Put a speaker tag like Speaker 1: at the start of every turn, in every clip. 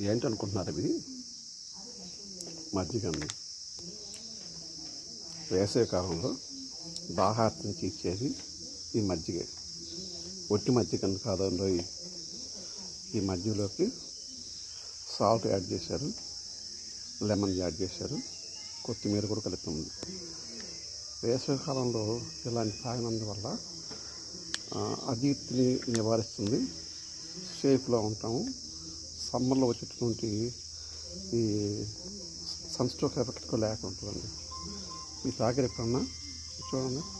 Speaker 1: ఏంటనుకుంటున్నారు ఇవి మజ్జిగ అండి వేసవి కాలంలో దాహార్తిని తీర్చేది ఈ మజ్జిగ. ఒట్టి మజ్జిగ అని కాదంలో ఈ మజ్జిగలోకి సాల్ట్ యాడ్ చేశారు లెమన్ యాడ్ చేశారు కొత్తిమీర కూడా కలుపుతుంది వేసవికాలంలో వేసవి కాలంలో ఇలాంటి తాగినందువల్ల అజీర్తిని నివారిస్తుంది. సేఫ్లో ఉంటాము. సమ్మర్లో వచ్చేటటువంటి ఈ సన్ స్ట్రోక్ ఎఫెక్ట్ కూడా లేకుండా ఉంటుందండి. మీ తాగరు ఎప్పుడన్నా? చూడండి.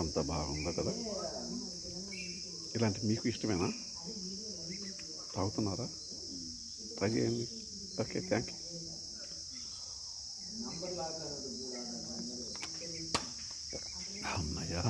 Speaker 1: ఎంత బాగుందో కదా. ఇలాంటి మీకు ఇష్టమేనా? తాగుతున్నారా? ట్రై చేయండి. Okay thank you. అమ్మయ్యా